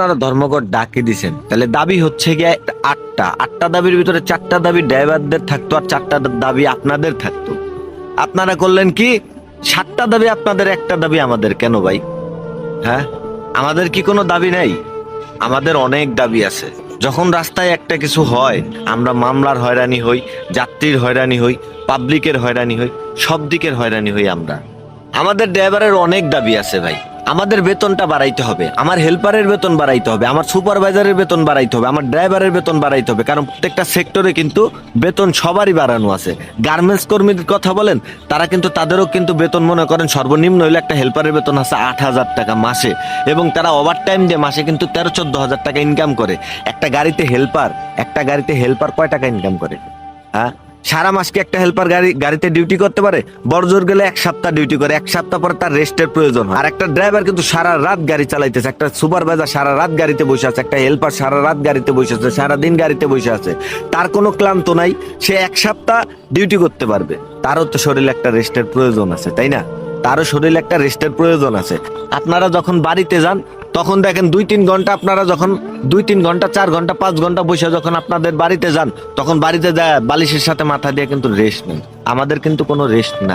আপনারা ধর্মঘট ডাকে দিছেন, তাহলে দাবি হচ্ছে গিয়ে আটটা। আটটা দাবির ভিতরে চারটা দাবি ড্রাইভারদের থাকতো আর চারটা দাবি আপনাদের থাকতো। আপনারা করলেন কি? সাতটা দাবি আপনাদের, একটা দাবি আমাদের। কেন ভাই? হ্যাঁ? আমাদের কি কোনো দাবি নাই? আমাদের অনেক দাবি আছে। যখন রাস্তায় একটা কিছু হয়, আমরা মামলার হয়রানি হই, যাত্রীর হয়রানি হই পাবলিকের হয়রানি হই, সব দিকের হয়রানি হই আমরা। আমাদের ড্রাইভারের অনেক দাবি আছে ভাই। আমাদের বেতনটা বাড়াইতে হবে, আমার হেল্পারের বেতন বাড়াইতে হবে, আমার সুপারভাইজারের বেতন বাড়াইতে হবে, আমার ড্রাইভারের বেতন বাড়াইতে হবে, কারণ প্রত্যেকটা সেক্টরে কিন্তু বেতন সবারই বাড়ানো আছে। গার্মেন্টস কর্মীদের কথা বলেন, তারা কিন্তু তাদেরও কিন্তু বেতন মনে করেন সর্বনিম্ন হইলে একটা হেল্পারের বেতন আছে আট হাজার টাকা মাসে, এবং তারা ওভার টাইম দিয়ে মাসে কিন্তু তেরো চোদ্দ হাজার টাকা ইনকাম করে। একটা গাড়িতে হেল্পার একটা গাড়িতে হেল্পার কয় টাকা ইনকাম করে? হ্যাঁ? সারা মাস কি একটা হেল্পার গাড়ি, গাড়িতে ডিউটি করতে পারে? বড়জোর গেলে এক সপ্তাহ ডিউটি করে, এক সপ্তাহ পরে তার রেস্টের প্রয়োজন হয়। আর একটা ড্রাইভার কিন্তু সারা রাত গাড়ি চালাইতেছে, একটা সুপারভাইজার সারা রাত গাড়িতে বসে আছে, একটা হেল্পার সারা রাত গাড়িতে বসে আছে, সারা দিন গাড়িতে বসে আছে। তার কোনো ক্লান্ত নাই, সে এক সপ্তাহ ডিউটি করতে পারবে। তারও তো শরীরে একটা রেস্টের প্রয়োজন আছে, তাই না? তারও শরীরে একটা রেস্টের প্রয়োজন আছে। আপনারা যখন বাড়িতে যান তখন দেখেন দুই তিন ঘণ্টা আপনারা যখন দুই তিন ঘণ্টা, চার ঘণ্টা, পাঁচ ঘণ্টা বসে যখন আপনাদের বাড়িতে যান, তখন বাড়িতে যায় বালিশের সাথে মাথা দিয়ে কিন্তু রেস্ট নেই আমাদের কিন্তু কোনো রেস্ট নাই।